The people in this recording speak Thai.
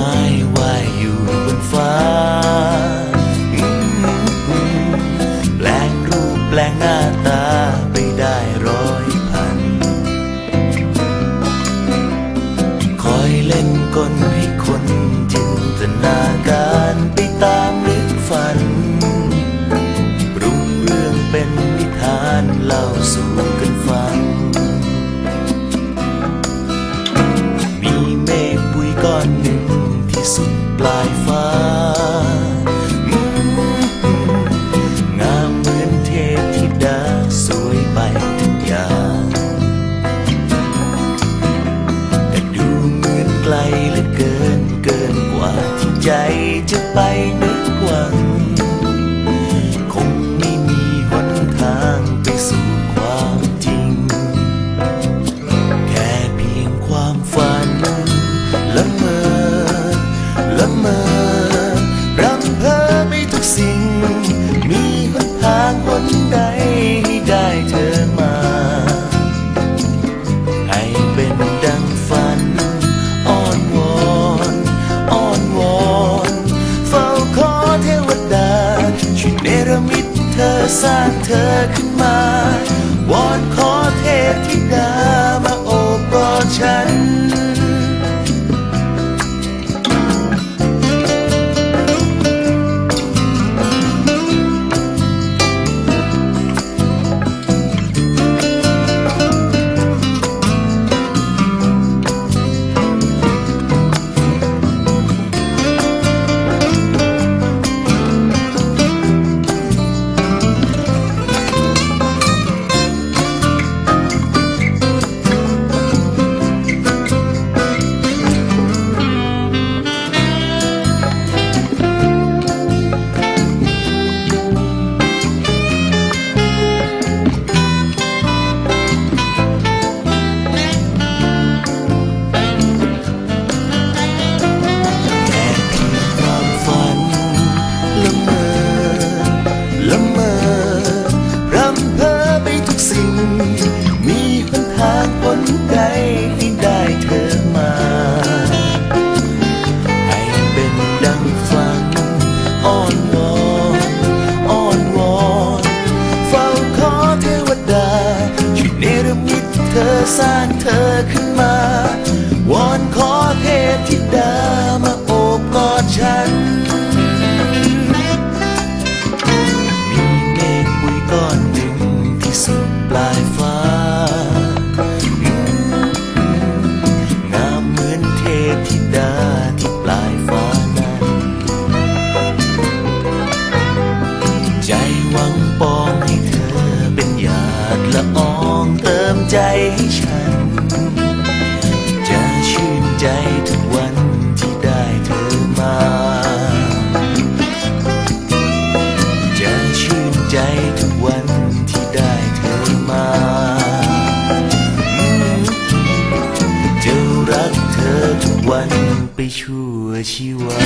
my way. life. ธอสร้างเธอขึ้นมาวอนขอเทพธิดามาโอบกอดฉัน สร้างเธอขึ้นมาวอนขอเทพธิดามาโอบกอดฉัน มีเมฆปุยก้อนหนึ่งที่สุดปลายฟ้า งามเหมือนเทพธิดาที่ปลายฟ้านั้น ใจหวัง ใจทุกวันที่ได้เธอมา จะรักเธอทุกวันไปชั่วชีวา